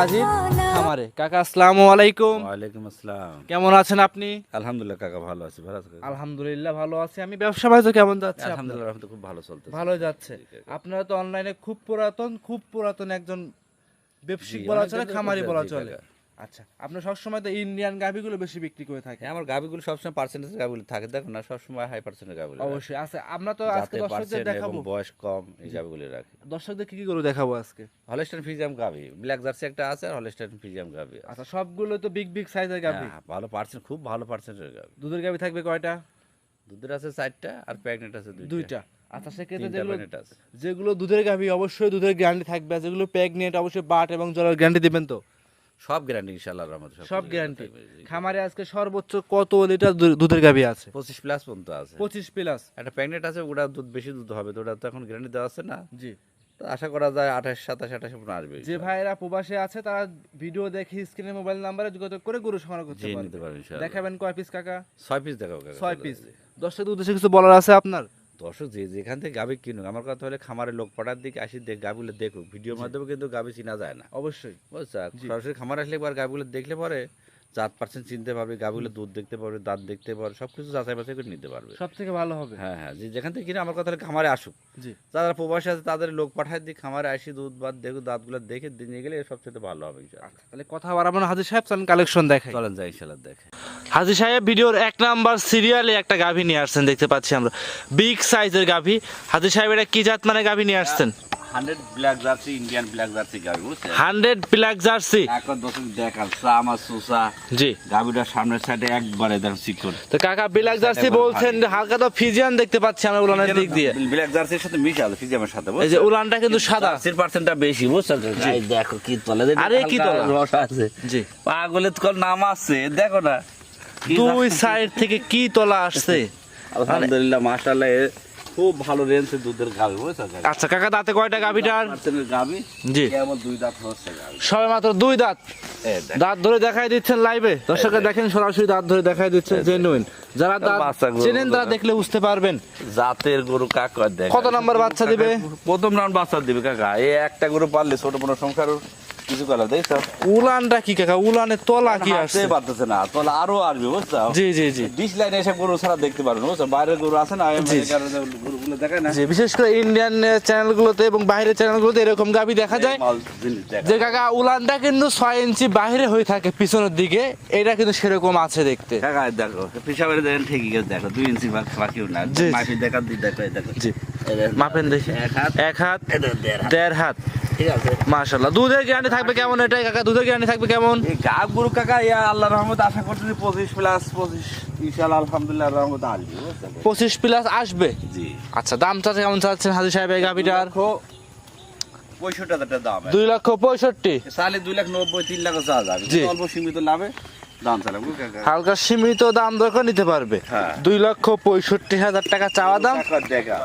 আচ্ছা খামারে কাকা আসসালামু আলাইকুম। ওয়ালাইকুম আসসালাম। কেমন আছেন আপনি? আলহামদুলিল্লাহ কাকা ভালো আছি। ভালো আছি আলহামদুলিল্লাহ ভালো আছি। আমি ব্যবসা বাণিজ্য কেমন যাচ্ছে আলহামদুলিল্লাহ রহমতে খুব ভালো চলতেছে। ভালো যাচ্ছে। আপনারা তো অনলাইনে খুব পুরাতন খুব পুরাতন একজন ব্যবসায়িক বলা চলে খামারি বলা চলে। আচ্ছা আপনার সবসময় তো ইন্ডিয়ান গাভিগুলো বেশি বিক্রি করে থাকে হ্যাঁ আমার গাবিগুলো সবসময় পার্সেন্টেজ গাবিগুলো থাকে দেখো না সবসময় হাই পার্সেন্টের গাবিগুলো অবশ্যই আছে আমরা তো আজকে দর্শকদের দেখাবো। বয়স কম এই গাবিগুলো রাখি। দর্শকদের কি কি করে দেখাবো আজকে? হলস্টাইন ফিজিয়াম গাবি ব্ল্যাক জার্সি একটা আছে আর হলস্টাইন ফিজিয়াম গাবি আচ্ছা সবগুলো তো বিগ বিগ সাইজের গাভি। ভালো পার্সেন্ট খুব ভালো পার্সেন্টের গাবি দুধের গাভি থাকবে কয়টা? দুধের আছে চারটা আর প্রেগনেন্ট আছে দুইটা। আচ্ছা সেক্ষেত্রে যেগুলো যেগুলো দুধের গাভি অবশ্যই দুধের গ্যারান্টি থাকবে যেগুলো প্রেগনেন্ট অবশ্যই বাট এবং জলের গ্যারান্টি দিবেন তো? সব গ্যারান্টি ইনশাআল্লাহ সব গ্যারান্টি খামারে আজকে সর্বোচ্চ কত লিটার দুধের আছে? পঁচিশ প্লাস পর্যন্ত আছে। পঁচিশ প্লাস একটা প্রেগনেন্ট আছে ওটা দুধ বেশি দুধ হবে তো ওটা তো এখন গ্যারান্টি দেওয়া আছে না। জি। তো আশা করা যায় আঠাশ সাতাশ আঠাশ আসবে। যে ভাইয়েরা প্রবাসে আছে তারা ভিডিও দেখে স্ক্রিনে মোবাইল নাম্বারে যোগাযোগ করে গরু সংগ্রহ করতে পারবেন দেখাবেন কয় পিস কাকা? ছয় পিস দেখাবো কাকা। ছয় পিস দর্শকদের উদ্দেশ্যে কিছু বলার আছে আপনার? দর্শক যে যেখান থেকে গাবি কিনুক আমার কথা হলে খামারের লোক পাঠার দিকে আসি দেখ গাবিগুলো দেখুক। ভিডিওর মাধ্যমে কিন্তু গাবি চিনা যায় না। অবশ্যই। বুঝছ? সরাসরি খামার আসলে একবার গাবিগুলো দেখলে পরে চার পার্সেন্ট চিনতে পারবে গাবিগুলো দুধ দেখতে পারবে দাঁত দেখতে পারবে সব কিছু যাচাই বাছাই করে নিতে পারবে। সব থেকে ভালো হবে। হ্যাঁ হ্যাঁ যে যেখান থেকে কিনে আমার কথা খামারে আসুক। জি। যারা প্রবাসী আছে তাদের লোক পাঠায় দিই খামারে আসি দুধ বাদ দেখুক দাঁতগুলো দেখে নিয়ে গেলে সবচেয়ে ভালো হবে ইনশাআল্লাহ। তাহলে কথা বাড়াবো না। হাজির সাহেব চলেন কালেকশন দেখাই। চলেন যাই ইনশাল্লাহ দেখে হাজি সাহেব ভিডিওর এক নাম্বার সিরিয়ালে একটা গাভী নিয়ে আসছেন দেখতে পাচ্ছি আমরা। বিগ সাইজের গাভী। হাজি সাহেব এটা কি জাত মানে গাভী নিয়ে আসছেন? Hundred black jersey Indian black jersey বুঝছেন? Hundred black jersey. এখন সামা সুসা জি। সামনের সাইডে একবারে তো কাকা ব্ল্যাক জার্সি বলছেন হালকা তো ফিজিয়ান দেখতে পাচ্ছি আমরা উলানের দিক দিয়ে। ব্ল্যাক জার্সির সাথে মিশে আছে ফিজিয়ামের সাথে এই যে উলানটা কিন্তু সাদা। জার্সির পার্সেন্টটা বেশি বুঝছেন? এই দেখো কি তলে আরে কি তলা? রস আছে। জি। পাগলে তো নাম আছে দেখো না। দুই সাইড থেকে কি তলা আসছে? আলহামদুলিল্লাহ মাশাআল্লাহ খুব ভালো রেঞ্জের দুধের বুঝছেন আচ্ছা কাকা দাঁতে কয়টা গাভীটার জি। দুই দাঁত হচ্ছে গাবি। সবে মাত্র দুই দাঁত? দাঁত ধরে দেখাই দিচ্ছেন লাইভে দর্শকরা দেখেন। সরাসরি দাঁত ধরে দেখাই দিচ্ছেন জেনুইন যারা দাঁত চেনেন তারা দেখলে বুঝতে পারবেন। জাতের গরু কাক দেখ কত নাম্বার বাচ্চা দিবে? প্রথম রাউন্ড বাচ্চা দিবে কাকা। এই একটা গরু পারলে ছোট বড় সংসার কিছু করা দেখছ উলানটা কি কাকা? উলানের তলা কি আসছে? পারতেছে না তাহলে আরও আসবে বুঝছ? জি জি জি। ডিশ লাইনে এসে গরু ছাড়া দেখতে পারবেন বুঝছ? বাইরের গরু আছে না যে গরুগুলো দেখায় না। জি বিশেষ করে ইন্ডিয়ান চ্যানেলগুলোতে এবং বাইরের চ্যানেলগুলোতে এরকম গাবি দেখা যায়। যে কাকা উলানটা কিন্তু ছয় ইঞ্চি বাইরে হয়ে থাকে পিছনের দিকে। এটা কিন্তু সেরকম আছে দেখতে। কাকা দেখো পিসাবের দেখেন ঠিকই গেছে দেখো দুই ইঞ্চি বাকিও না। দেখা দিই দেখো দেখো। জি। দেখো। মাপেন দেখি। এক হাত দেড় হাত। দেড় হাত। ঠিক আছে। মাশাল্লাহ দুধের গ্যারান্টি থাকবে কেমন এটাই কাকা? দুধের গ্যারান্টি থাকবে কেমন? এই গাব গরু কাকা ইয়া আল্লাহ রহমত আশা করতেছি পঁচিশ প্লাস পঁচিশ ইনশাল্লাহ আলহামদুলিল্লাহ রহমত আসবে পঁচিশ প্লাস আসবে? জি। আচ্ছা দাম চাচ্ছে কেমন চাচ্ছেন হাজি সাহেব এই গাভিটার পঁয়ষট্টি হাজার দাম। দুই লক্ষ পঁয়ষট্টি। সালে দুই লাখ নব্বই তিন লাখ চাওয়া যাবে। অল্প সীমিত লাভে হালকা সীমিত দাম করে নিতে পারবে। হ্যাঁ। দুই লক্ষ পঁয়ষট্টি হাজার টাকা চাওয়া দাম। দেখা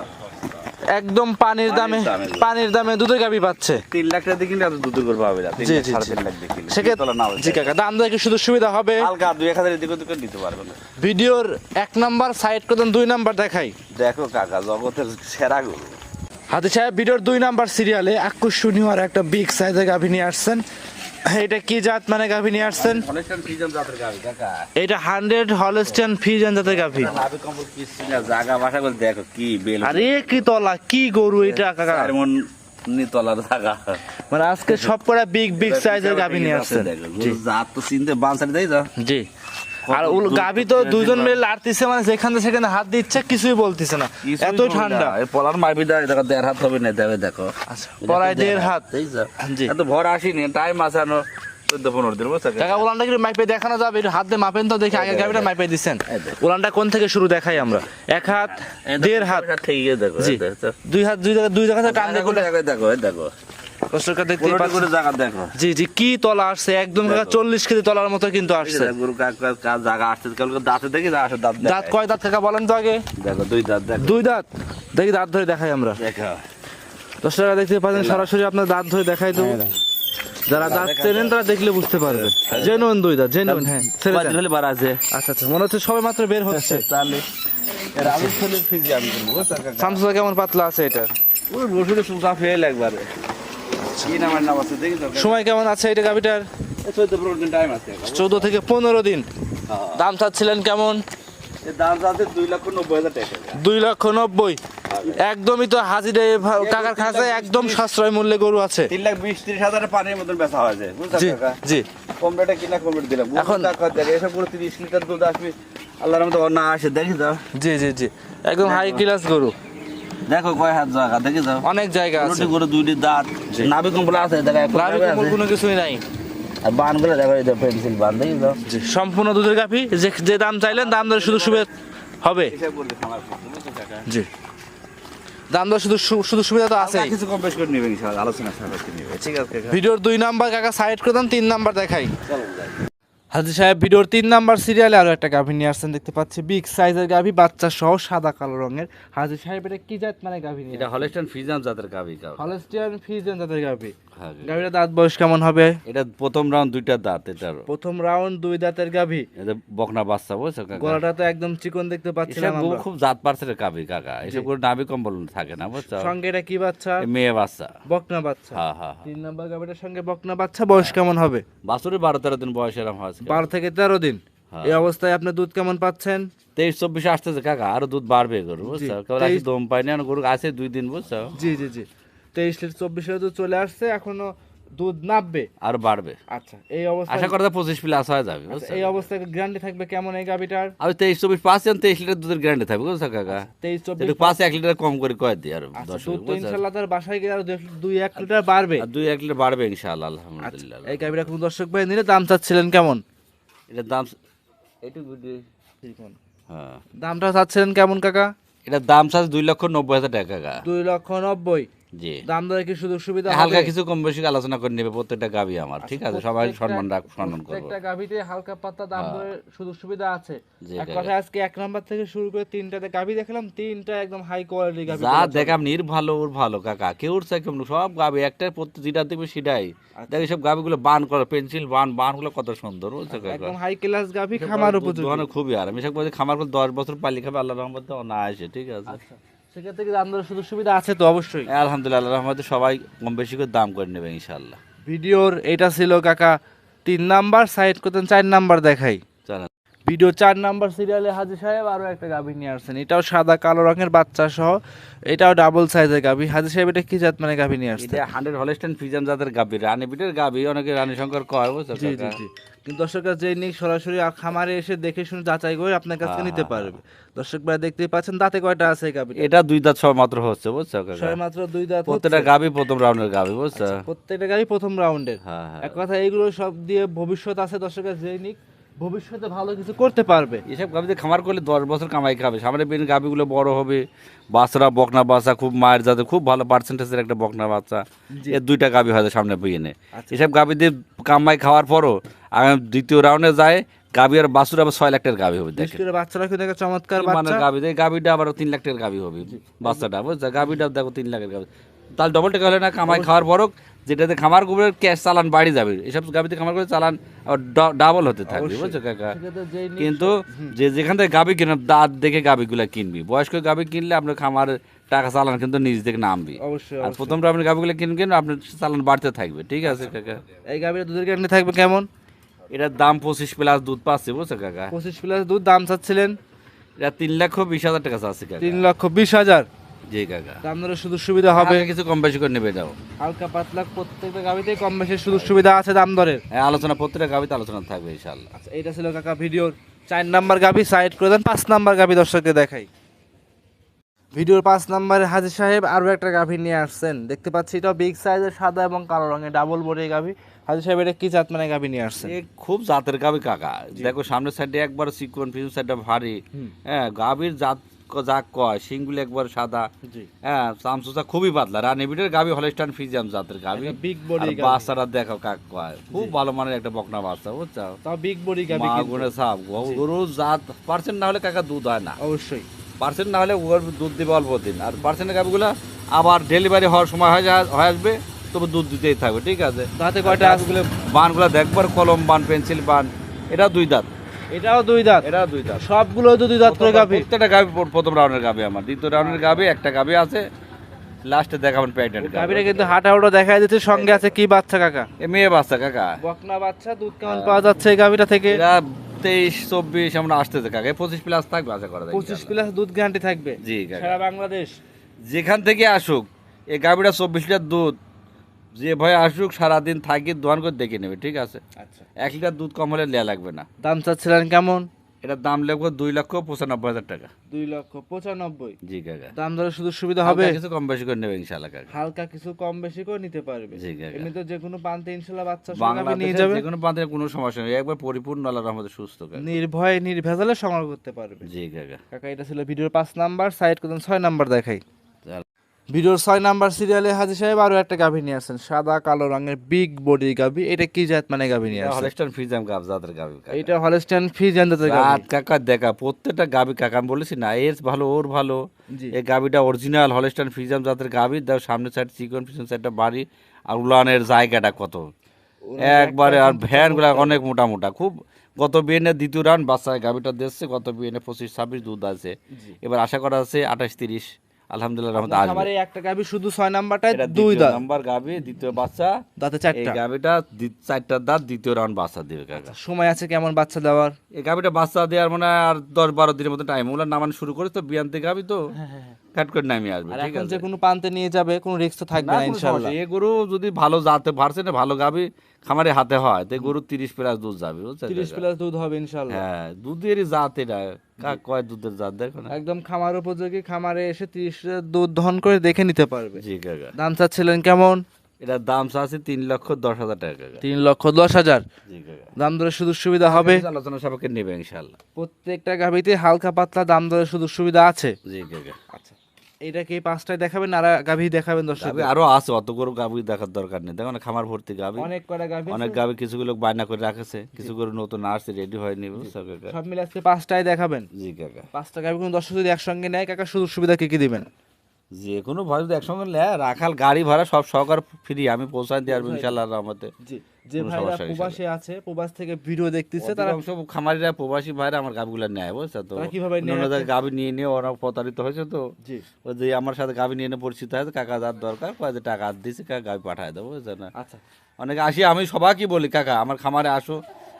একদম পানির দামে পানির দামে। দুধের গাভি পাচ্ছে। তিন লাখ টাকা দিয়ে কিনলে এত দুধ করে পাবে না জি জি জি। কাকা দাম কি শুধু সুবিধা হবে। হালকা দুই এক হাজার এদিক ওদিক করে না। ভিডিওর এক নাম্বার সাইড করতেন দুই নাম্বার দেখাই। দেখো কাকা জগতের সেরা গরু। হাতি সাহেব ভিডিওর দুই নাম্বার সিরিয়ালে আকর্ষণীয় আর একটা বিগ সাইজের গাভি নিয়ে আসছেন। এটা কি জাত মানে গাভি নিয়ে আসছেন? এটা হান্ড্রেড হলস্টেন ফিজেন জাতের গাভি। জায়গা বাসা করে দেখো কি বেল। আরে কি তলা কি গরু এটা কাকা? মন নিতলার জাগা। মানে আজকে সব কটা বিগ বিগ সাইজের গাভি নিয়ে আসছেন। জাত তো চিনতে বাঁচার দেয় দেই যা জি। আর গাভি তো দুজন মিলে লাড়তিছে মানে যেখানে সেখানে হাত দিচ্ছে কিছুই বলতিছে না। এতই ঠান্ডা। এই পলার মারবি দা দেখো দেড় হাত হবে না দেবে দেখো। আচ্ছা পড়ায় দেড় হাত এই যা। জি। এত ভর আসিনি টাইম উলানটা কি মাইপে দেখানো যাবে? একটু হাত দিয়ে মাপেন তো দেখি আগে গাভিটা মাইপে দিচ্ছেন এই দেখ। উলানটা কোন থেকে শুরু দেখাই আমরা? এক হাত দেড় হাত। দেখো দুই হাত দুই জায়গা দুই জায়গা থেকে টান দেখো দেখো দেখো দেখো। দর্শকরা দেখতে পাচ্ছেন। জায়গা দেখো। জি জি কি তলা আসছে? একদম চল্লিশ কেজি তলার মতো কিন্তু আসছে। দেখো, গরু জায়গা আসছে দাঁতে দেখি দাঁত দাঁত কয় দাঁত কাকা বলেন তো আগে? দেখো দুই দাঁত দেখো। দুই দাঁত? দেখি দাঁত ধরে দেখাই আমরা। দর্শকরা দেখতে পাচ্ছেন সরাসরি আপনার দাঁত ধরে দেখাই দেবো। যারা দাঁত চেনেন তারা দেখলে বুঝতে পারবে। জেনুইন দুই দাঁত জেনুইন হ্যাঁ বার আছে। আচ্ছা আচ্ছা মনে হচ্ছে সবে মাত্র বের হচ্ছে। তাহলে কেমন পাতলা আছে এটা? ওই রসুনের সুসা ফেল একবারে। সময় কেমন আছে এটা গাভিটার? চোদ্দ থেকে পনেরো দিন। হ্যাঁ। দাম চাচ্ছিলেন কেমন? দুই লক্ষ নব্বই হাজার নব্বই। একদমই তো হাজিরে কাকার কাছে একদম সাশ্রয় মূল্যে গরু আছে। তিন লাখ বিশ ত্রিশ হাজারের পানির মতন বেচা হয়েছে বুঝছ জি জি। কম রেটে কিনা কম দিলাম। এখন- এসব পুরো তিরিশ লিটার দুধ আসবে আল্লাহর মতো না আসে দেখি তো। জি জি জি। একদম হাই ক্লাস গরু। দেখো কয় হাত জায়গা দেখি দাও অনেক জায়গা আছে। করে দুইটি দাঁত। নাভি কম্বল আছে দেখো নাভি। কোনো কিছুই নাই। আর বানগুলো দেখো এই পেন্সিল বান দেখি জি সম্পূর্ণ দুধের গাভি যে যে দাম চাইলেন দাম দরে শুধু সুবিধা হবে। জি। দাম দর শুধু শুধু সুবিধা তো আছে কিছু কম বেশ করে নেবে ইনশাআল্লাহ। আলোচনা ঠিক আছে ভিডিওর দুই নাম্বার কাকা সাইড করে দেন তিন নাম্বার দেখাই। হাজি সাহেব ভিডিওর তিন নাম্বার সিরিয়ালে আরও একটা গাভী নিয়ে আসছেন দেখতে পাচ্ছি। বিগ সাইজের গাভী বাচ্চা সহ সাদা কালো রঙের। হাজি সাহেব এটা কি জাত মানে গাভী এটা হলেস্টিয়ান ফিজান জাতের গাভী হলেস্টিয়ান ফিজাম জাতের গাভী। গাভীর দাঁত বয়স কেমন হবে? এটা প্রথম রাউন্ড দুইটা দাঁত এটার প্রথম রাউন্ড দুই দাঁতের গাভী। এটা বকনা বাচ্চা বুঝছ গলাটা তো একদম চিকন দেখতে পাচ্ছিলাম আমরা। খুব জাত পার্সেলের গাবি কাকা। এসব করে নাভি কম্বল থাকে না বুঝছ? সঙ্গে এটা কি বাচ্চা? মেয়ে বাচ্চা। বকনা বাচ্চা। হ্যাঁ হ্যাঁ হ্যাঁ। তিন নাম্বার গাভীটার সঙ্গে বকনা বাচ্চা বয়স কেমন হবে? বারো তেরো দিন বয়স এরম হয় বারো থেকে তেরো দিন। হ্যাঁ। এই অবস্থায় আপনি দুধ কেমন পাচ্ছেন? তেইশ চব্বিশে আসতেছে কাকা আরও দুধ বাড়বে গরু বুঝছ? কেবল দম পাইনি গরু আছে দুই দিন বুঝছ? জি জি জি। তেইশ লিটার চব্বিশ লিটার দুধ চলে আসছে এখনও দুধ নামবে আর বাড়বে। আচ্ছা এই অবস্থা আশা করা যায় পঁচিশ প্লাস হয়ে যাবে এই অবস্থায় গ্যারান্টি থাকবে কেমন এই গাভিটার? আমি তেইশ চব্বিশ পাঁচ তেইশ লিটার দুধের গ্যারান্টি থাকবে বুঝছ কাকা? তেইশ চব্বিশ পাঁচ এক লিটার কম করে কয়ে দিই আর আচ্ছা, দশ দুধ তো ইনশাল্লাহ তার বাসায় গেলে আরও দুই- এক লিটার বাড়বে। আর দুই এক লিটার বাড়বে ইনশাআল্লাহ আচ্ছা আলহামদুলিল্লাহ এই গাভিটা কোন দর্শক ভাই নিলে দাম চাচ্ছিলেন কেমন? এটার দাম এইটুকু হ্যাঁ। দামটা চাচ্ছিলেন কেমন কাকা? এটার দাম চাষ দুই লক্ষ নব্বই হাজার টাকা কাকা। দুই লক্ষ নব্বই। জি। দাম দরে কি সুযোগ সুবিধা হালকা কিছু কম বেশি আলোচনা করে নেবে প্রত্যেকটা গাবি আমার ঠিক আছে? সবাই সম্মান রাখ সম্মান করব। প্রত্যেকটা গাভিতে হালকা পাতলা দাম দরে সুযোগ সুবিধা আছে। এক কথা আজকে এক নাম্বার থেকে শুরু করে তিনটাতে গাভি দেখলাম তিনটা একদম হাই কোয়ালিটি গাভি যা দেখাম নির ভালো ওর ভালো কাকা। কেউ চাই কেমন সব গাবি একটা যেটা দেখবে সেটাই। আচ্ছা। দেখ সব গাবিগুলো বান করে পেন্সিল বান বানগুলো কত সুন্দর বুঝছ একদম হাই ক্লাস গাভি খামার উপযোগী। খুবই আর আমি সব বলছি খামার করে দশ বছর পালি খাবে আল্লাহ রহমতে না আসে ঠিক আছে? আচ্ছা। সেক্ষেত্রে কি দাম দরে সুযোগ সুবিধা আছে তো? অবশ্যই। আলহামদুলিল্লাহ আল্লাহ রহমতে সবাই কম বেশি করে দাম করে নেবে ইনশাল্লাহ ভিডিওর এটা ছিল কাকা তিন নাম্বার সাইড করতেন চার নাম্বার দেখাই। চলেন। ভিডিও চার নাম্বার সিরিয়ালে হাজি সাহেব আরও একটা গাভী নিয়ে আসছেন। এটাও সাদা কালো রঙের বাচ্চা সহ এটাও ডাবল সাইজের গাভী। হাজি সাহেব এটা কি জাত মানে গাভী নিয়ে আসছেন? এটা হান্ড্রেড হলেস্টেন ফিজান জাতের গাবি রানী বিটের গাবি অনেকে রানী শঙ্কর কয় বুঝছ জি জি জি। কিন্তু দর্শকরা যে নিক সরাসরি আর খামারে এসে দেখে শুনে যাচাই করে আপনার কাছে হ্যাঁ, নিতে পারবে। দর্শক ভাই দেখতেই পাচ্ছেন দাঁতে কয়টা আছে গাভীটা? এটা দুই দাঁত সব মাত্র হচ্ছে বুঝছ ছয় মাত্র দুই দাঁত প্রত্যেকটা। গাবি প্রথম রাউন্ডের গাবি বুঝছ? আচ্ছা, প্রত্যেকটা গাভী প্রথম রাউন্ডের হ্যাঁ হ্যাঁ। এক কথা এইগুলো সব দিয়ে ভবিষ্যৎ আছে দর্শকের যে নিক। ভবিষ্যতে ভালো কিছু করতে পারবে। এসব গাবিতে খামার করলে দশ বছর কামাই খাবে। সামনে বেন গাবিগুলো বড় হবে বাচ্চারা বকনা বাচ্চা খুব মায়ের যাতে খুব ভালো পার্সেন্টেজের একটা বকনা বাচ্চা। এর দুইটা গাবি হয়তো সামনে বিয়েনে আচ্ছা। এসব গাবি দিয়ে কামাই খাওয়ার পরও আগামী দ্বিতীয় রাউন্ডে যায় গাবি আর বাছুর আবার ছয় লাখ টাকার গাবি হবে বাচ্চারা কিন্তু একটা চমৎকার মানে গাবি? দেয় গাবিটা আবার তিন লাখ টাকার গাবি হবে বাচ্চাটা বুঝছ গাবিটা দেখো তিন লাখের গাবি। তাহলে ডবল টাকা হলে না কামাই খাওয়ার পরও যেটাতে খামার করে ক্যাশ চালান বাড়ি যাবে। এসব গাবিতে খামার করে চালান ডাবল হতে থাকবে বুঝছ কাকা? কিন্তু যে যেখান থেকে গাবি কিনে দাঁত দেখে গাবিগুলা কিনবি। বয়স্ক গাবি কিনলে আপনার খামার টাকা চালান কিন্তু নিজ থেকে নামবি। অবশ্যই আর অবশ্যই। প্রথম আপনি গাবিগুলো কিনবেন আপনার চালান বাড়তে থাকবে। ঠিক আছে কাকা? এই গাভীর দুধের গ্যারান্টি থাকবে কেমন? এটার দাম পঁচিশ প্লাস দুধ পাচ্ছে বুঝছ কাকা? পঁচিশ প্লাস দুধ দাম চাচ্ছিলেন? এটা তিন লক্ষ বিশ হাজার টাকা চাচ্ছে তিন লক্ষ বিশ হাজার। জি কাকা। দাম দরে সুযোগ সুবিধা হবে? হবে কিছু কম বেশি করে নেবে যাও হালকা পাতলা প্রত্যেকটা গাভিতেই কম বেশি সুযোগ সুবিধা আছে দাম দরের? হ্যাঁ আলোচনা প্রত্যেকটা গাবিতে আলোচনা থাকবে ইনশাল্লাহ আচ্ছা এইটা ছিল কাকা ভিডিওর চার নাম্বার গাভি সাইড করে দেন পাঁচ নাম্বার গাভি দর্শককে দেখাই। ভিডিওর পাঁচ নাম্বারে হাজির সাহেব আরও একটা গাভি নিয়ে আসছেন। দেখতে পাচ্ছি এটা বিগ সাইজের সাদা এবং কালো রঙের ডাবল বডি গাভি। হাজির সাহেব এটা কি জাত মানে গাভি নিয়ে আসছেন? খুব জাতের গাবি কাকা। দেখো সামনের সাইডে একবার চিকন পিছন সাইডটা ভারী। হ্যাঁ গাবির জাত যা কয় শিংগুলো একবার সাদা। হ্যাঁ চামচুচা খুবই পাতলা। রানী বিটের গাবি হলস্টান ফিজিয়াম জাতের গাবি। বিগ বডি বাচ্চারা দেখো কাক কয়। খুব ভালো মানের একটা বকনা বাচ্চা বুঝছ? তাও বিগ বডি কিন্তু। গুণে সাপ গরু জাত। পার্সেন্ট না হলে কাকা দুধ হয় না। অবশ্যই। পার্সেন্ট না হলে ওর দুধ দিবে অল্প দিন। আর পার্সেন্টের গাবিগুলো আবার ডেলিভারি হওয়ার সময় হয়ে হয়ে আসবে তবে দুধ দিতেই থাকবে ঠিক আছে? তাতে কয়টা বানগুলো দেখবার কলম বান পেন্সিল বান এটা দুই দাঁত। এটাও দুই দাঁত। এটা দুই দাঁত। সবগুলো তো দুই দাঁত করে গাভি। প্রত্যেকটা গাভি প্রথম রাউন্ডের গাভি আমার। দ্বিতীয় রাউন্ডের গাভি একটা গাভি আছে। লাস্টে দেখাবেন প্রেগনেন্ট গাভিটা কিন্তু হাঁটা ওটা দেখা যাচ্ছে সঙ্গে আছে কি বাচ্চা কাকা? এ মেয়ে বাচ্চা কাকা। বকনা বাচ্চা দুধ কেমন পাওয়া যাচ্ছে এই গাভিটা থেকে? তেইশ চব্বিশ আমরা আসতেছে কাকা। পঁচিশ প্লাস থাকবে আশা করা যায় পঁচিশ প্লাস দুধ গ্যারান্টি থাকবে। জি সারা বাংলাদেশ। যেখান থেকে আসুক এই গাভিটা চব্বিশ লিটার দুধ যে ভয় আসুক সারাদিন থাকি দোয়ান করে দেখে নেবে ঠিক আছে? আচ্ছা। এক লিটার দুধ কম হলে লেয়া লাগবে না। দাম চাচ্ছিলেন কেমন? এটার দাম লাগবে দুই লক্ষ পঁচানব্বই হাজার টাকা। দুই লক্ষ পঁচানব্বই। জি কাকা। দাম দরে শুধু সুবিধা হবে? কিছু কম বেশি করে নেবে ইনশাল্লাহ কাকা। হালকা কিছু কম বেশি করে নিতে পারবে। জি কাকা। এমনি তো যে কোনো প্রান্তে ইনশাল্লাহ বাচ্চা আপনি নিয়ে যাবে যে কোনো প্রান্তের কোনো সমস্যা নেই। একবার পরিপূর্ণ আল্লাহর রহমতে সুস্থ কাকা। নির্ভয়ে নির্ভেজালে সংগ্রহ করতে পারবে। জি কাকা। কাকা এটা ছিল ভিডিওর পাঁচ নাম্বার। সাইড করতেন ছয় নাম্বার দেখাই। ভিডিওর ছয় নাম্বার সিরিয়ালে হাজির সাহেব আরও একটা গাভী নিয়ে আসছেন সাদা কালো রঙের বিগ বডি গাভী। এটা কি জাত মানে গাভী নিয়ে আসছেন? ফ্রিজাম গাব জাতের কাকা। এটা হলস্টাইন ফ্রিজ জানতে রাত কাকা দেখা প্রত্যেকটা গাবি কাকা আমি বলেছি না এর ভালো ওর ভালো। এই গাবিটা অরিজিনাল হলস্টাইন ফ্রিজাম জাতের গাবি দাও সামনে সাইড চিকন পিছন সাইডটা বাড়ি আর উলানের জায়গাটা কত? একবারে আর ভ্যানগুলা অনেক মোটা মোটা খুব গত বিএনএ দ্বিতীয় রান বাচ্চা গাবিটা দিচ্ছে গত বিএনএ পঁচিশ ছাব্বিশ দুধ আছে। এবার আশা করা আছে আঠাশ তিরিশ। আলহামদুলিল্লাহ রহমতে আসবে। খাবারে একটা গাভী শুধু ছয় নাম্বারটায় দুই দাঁত। নাম্বার গাবি দ্বিতীয় বাচ্চা। দাঁতে এই গাবিটা চারটা দাঁত দ্বিতীয় রাউন্ড বাচ্চা দিবে কাকা। সময় আছে কেমন বাচ্চা দেওয়ার? এই গাবিটা বাচ্চা দেওয়ার মানে আর দশ বারো দিনের মতো টাইম ওগুলো নামানো শুরু করে তো বিয়ান্তে গাবি তো। কাট করে নামিয়ে আসবে ঠিক আছে। যে কোনো প্রান্তে নিয়ে যাবে কোনো রিস্ক তো থাকবে না, ইনশাআল্লাহ। গরু যদি ভালো জাতে পারছে না ভালো গাবি খামারে হাতে হয় তো গরু তিরিশ প্লাস দুধ যাবে বুঝছেন? প্লাস দুধ হবে ইনশাআল্লাহ। হ্যাঁ দুধেরই জাত এটা। কাক কয় দুধের জাত? দেখো না। একদম খামার উপযোগী খামারে এসে তিরিশ দুধ দহন করে দেখে নিতে পারবে। জি কাকা। দাম চাচ্ছিলেন কেমন? এটার দাম আছে তিন লক্ষ দশ হাজার টাকা তিন লক্ষ দশ হাজার। দাম দরে সুযোগ সুবিধা হবে? আলোচনা সাপেক্ষে নেবে ইনশাল্লাহ প্রত্যেকটা গাভীতে হালকা পাতলা দাম দরে সুযোগ সুবিধা আছে? জি আচ্ছা। এটা কি পাঁচটায় দেখাবেন আর গাভী দেখাবেন দর্শক আরও আছে অত গরু গাভী দেখার দরকার নেই। দেখো খামার ভর্তি গাভী। অনেক কটা গাভী অনেক গাভী কিছু গুলো বায়না করে রাখেছে কিছু গরু নতুন আসছে রেডি হয়নি সব মিলে আজকে পাঁচটায় দেখাবেন। জি কাকা। পাঁচটা গাভী কোনো দর্শক যদি একসঙ্গে নেয় কাকা সুযোগ সুবিধা কি কি দিবেন? যে কোনো ভাবে যদি একসঙ্গে লে রাখাল গাড়ি ভাড়া সব সহকার ফ্রি আমি পৌঁছায় দিয়ে আসব ইনশাল্লাহ রহমতে। যে ভাইরা প্রবাসে আছে প্রবাস থেকে ভিডিও দেখতেছে তারা অধিকাংশ খামারিরা প্রবাসী ভাইরা আমার গাবিগুলো নেয় বুঝছ তো? কীভাবে নিয়ে গাবি নিয়ে নিয়ে ওরা প্রতারিত হয়েছে তো। ওই যে আমার সাথে গাবি নিয়ে নিয়ে পরিচিত হয়েছে কাকা যার দরকার কয় যে টাকা দিয়েছে কাকা গাবি পাঠায় দেবো বুঝছ না? আচ্ছা। অনেকে আসি আমি সবাইকে বলি কাকা আমার খামারে আসো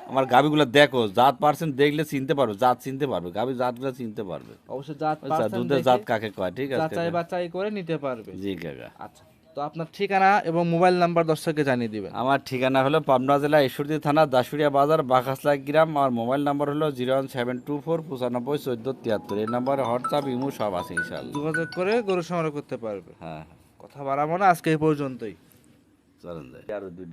আমার গাবিগুলো দেখো জাত পার্সেন্ট দেখলে চিনতে পারবে জাত চিনতে পারবে গাবি জাতগুলো চিনতে পারবে। অবশ্যই জাত দুধের জাত কাকে কয় ঠিক আছে? যাচাই কাকা? বাছাই করে নিতে পারবে। জি কাকা। আচ্ছা তো আপনার ঠিকানা এবং মোবাইল নাম্বার দর্শককে জানিয়ে দিবেন। আমার ঠিকানা হলো পাবনা জেলা ঈশ্বরদী থানা দাসুরিয়া বাজার বাঘাসলা গ্রাম। আমার মোবাইল নাম্বার হলো zero one seven two four পঁচানব্বই চোদ্দ তিয়াত্তর। এই নাম্বারে হোয়াটসঅ্যাপ ইমো সব আছে ইনশাল্লাহ যোগাযোগ করে গরু সংগ্রহ করতে পারবে। হ্যাঁ কথা বাড়াবো না আজকে এই পর্যন্তই। চলেন যাই। আরও দুই